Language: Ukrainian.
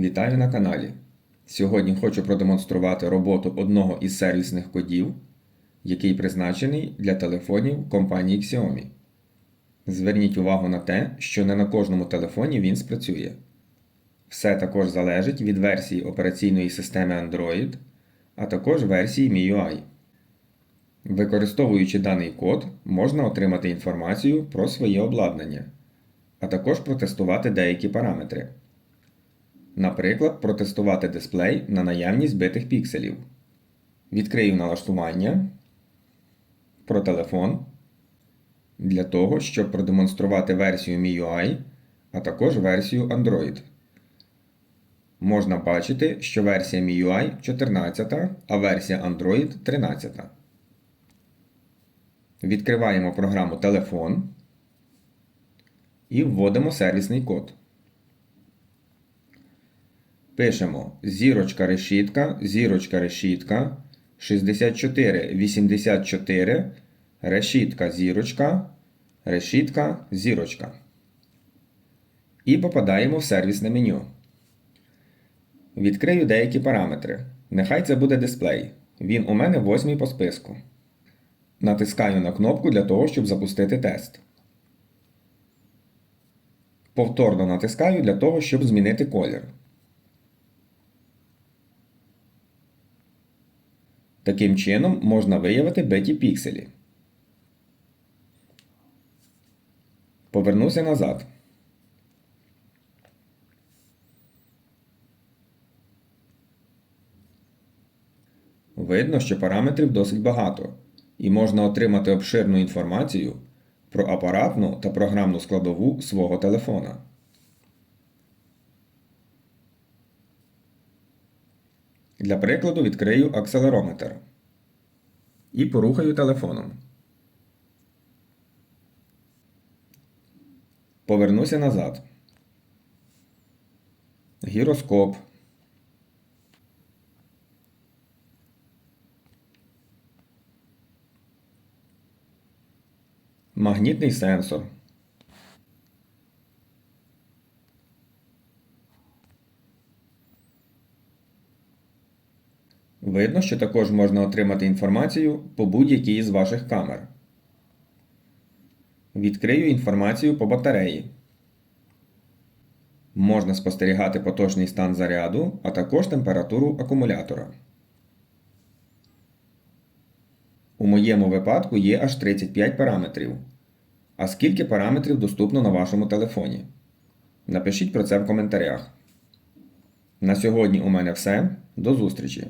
Вітаю на каналі. Сьогодні хочу продемонструвати роботу одного із сервісних кодів, який призначений для телефонів компанії Xiaomi. Зверніть увагу на те, що не на кожному телефоні він спрацює. Все також залежить від версії операційної системи Android, а також версії MIUI. Використовуючи даний код, можна отримати інформацію про своє обладнання, а також протестувати деякі параметри. Наприклад, протестувати дисплей на наявність битих пікселів. Відкрию налаштування про телефон для того, щоб продемонструвати версію MIUI, а також версію Android. Можна бачити, що версія MIUI 14, а версія Android 13. Відкриваємо програму Телефон і вводимо сервісний код. Пишемо зірочка решітка, зірочка решітка, 6484, решітка зірочка, решітка зірочка. І попадаємо в сервісне меню. Відкрию деякі параметри. Нехай це буде дисплей. Він у мене восьмий по списку. Натискаю на кнопку для того, щоб запустити тест. Повторно натискаю для того, щоб змінити колір. Таким чином можна виявити биті пікселі. Повернуся назад. Видно, що параметрів досить багато, і можна отримати обширну інформацію про апаратну та програмну складову свого телефона. Для прикладу відкрию акселерометр і порухаю телефоном. Повернуся назад. Гіроскоп. Магнітний сенсор. Видно, що також можна отримати інформацію по будь-якій із ваших камер. Відкрию інформацію по батареї. Можна спостерігати поточний стан заряду, а також температуру акумулятора. У моєму випадку є аж 35 параметрів. А скільки параметрів доступно на вашому телефоні? Напишіть про це в коментарях. На сьогодні у мене все. До зустрічі!